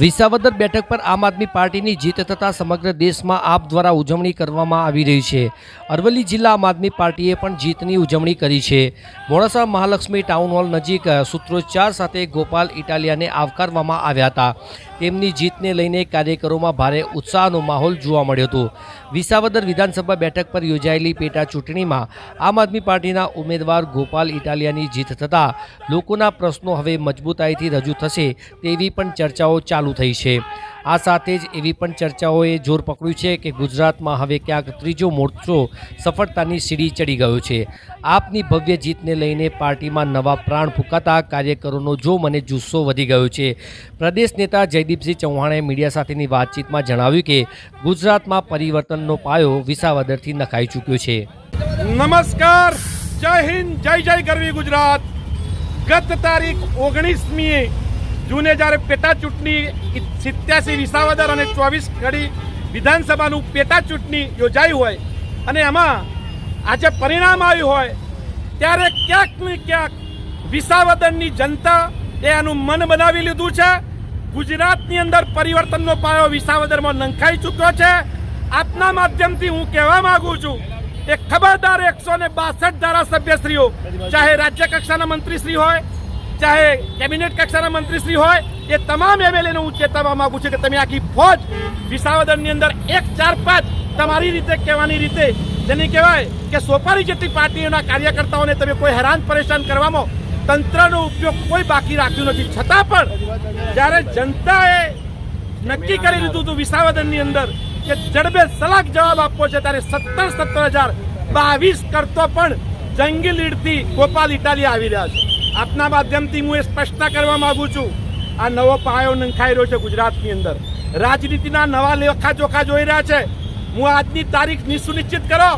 વિસાવદર બેઠક પર આમ આદમી પાર્ટીની જીત થતાં સમગ્ર દેશમાં આપ દ્વારા ઉજવણી કરવામાં આવી રહી છે. અરવલ્લી જિલ્લા આમ આદમી પાર્ટીએ પણ જીતની ઉજવણી કરી છે. મોડાસા મહાલક્ષ્મી ટાઉન હોલ નજીક સૂત્રોચ્ચાર સાથે ગોપાલ ઇટાલિયાને આવકારવામાં આવ્યા હતા. તેમની જીતને લઈને કાર્યકરોમાં ભારે ઉત્સાહનો માહોલ જોવા મળ્યો હતો. વિસાવદર વિધાનસભા બેઠક પર યોજાયેલી પેટા ચૂંટણીમાં આમ આદમી પાર્ટીના ઉમેદવાર ગોપાલ ઇટાલિયાની જીત થતાં લોકોના પ્રશ્નો હવે મજબૂતાઈથી રજૂ થશે તેવી પણ ચર્ચાઓ ચાલુ થઈ છે. આ સાથે જ એવી પણ ચર્ચાઓએ જોર પકડ્યું છે કે ગુજરાતમાં હવે ક્યાંક ત્રીજો મોરચો સફળતાની સીડી ચડી ગયો છે. આપની ભવ્ય જીતને લઈને પાર્ટીમાં નવા પ્રાણ ફૂંકાતા કાર્યકરોનો જો મને જુસ્સો વધી ગયો છે. પ્રદેશ નેતા જયદીપસિંહ ચૌહાણે મીડિયા સાથેની વાતચીતમાં જણાવ્યું કે ગુજરાતમાં પરિવર્તનનો પાયો વિસાવદરથી નખાઈ ચૂક્યો છે. નમસ્કાર. જય હિન્દ, જય જય ગરવી ગુજરાત. ગત તારીખ ઓગણીસમી જૂને જ્યારે પેટા ચૂંટણી સિત્યાસી વિસાવદર અને ચોવીસ ઘડી વિધાનસભાનું પેટા ચૂંટણી યોજાઈ હોય અને એમાં આજે પરિણામ આવ્યું હોય ત્યારે ક્યાંક ને ક્યાંક વિસાવદરની જનતા એ એનું મન બનાવી લીધું છે. ગુજરાતની અંદર પરિવર્તનનો પાયો વિસાવદરમાં નંખાઈ ચૂક્યો છે. આપના માધ્યમથી હું કહેવા માંગુ છું કે ખબરદાર એકસો ને બાસઠ ધારાસભ્યશ્રીઓ ચાહે રાજ્ય કક્ષાના મંત્રીશ્રી હોય ચાહે કેબિનેટ કક્ષાના મંત્રીશ્રી હોય એ તમામ એમએલએને હું ચેતવવા માંગુ છું કે તમે આખી ફોજ વિસાવદરની અંદર એક ચાર પાંચ તમારી રીતે કહેવાની રીતે જેને કહેવાય કે સોપારી જેટલી પાર્ટીઓના કાર્યકર્તાઓને તમે કોઈ હેરાન પરેશાન કરવામાં તંત્રનો ઉપયોગ કોઈ બાકી રાખ્યું નથી છતાં પણ જ્યારે જનતાએ નક્કી કરી લીધું હતું વિસાવદનની અંદર કે જડબે સલાક જવાબ આપવો છે ત્યારે સત્તર સત્તર હજાર બાવીસ કરતો પણ જંગી લીડથી ગોપાલ ઇટાલી આવી રહ્યા છે આપના માધ્યમથી હું એ સ્પષ્ટતા કરવા માંગુ છું. આ નવો પાયો નંખાઈ રહ્યો છે ગુજરાતની અંદર. રાજનીતિના નવા લેખા જોખા જોઈ રહ્યા છે. હું આજની તારીખ નિસુનિશ્ચિત કરો,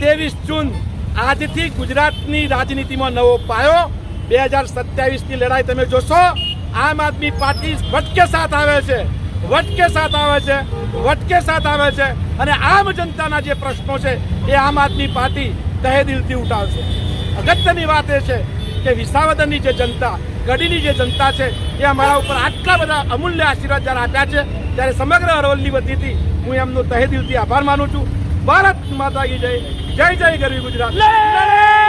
ત્રેવીસ જૂન. આજથી ગુજરાતની રાજનીતિમાં નવો પાયો. બે હજાર સત્યાવીસની લડાઈ તમે જોશો. આમ આદમી પાર્ટી વટકે સાથ આવે છે. વટકે સાથ આવે છે. વટકે સાથ આવે છે. અને આમ જનતાના જે પ્રશ્નો છે, એ આમ આદમી પાર્ટી તહે દિલથી ઉઠાવશે. અગત્યની વાત એ છે કે વિસાવદરની જે જનતા, ગઢીની જે જનતા છે, એ અમારા ઉપર આટલા બધા અમૂલ્ય આશીર્વાદ જ્યારે આપ્યા છે, ત્યારે સમગ્ર અરવલ્લી વતીથી હું એમનો તહે દિલથી આભાર માનું છું. ભારત માતા કી જય જય જય ગરવી ગુજરાત.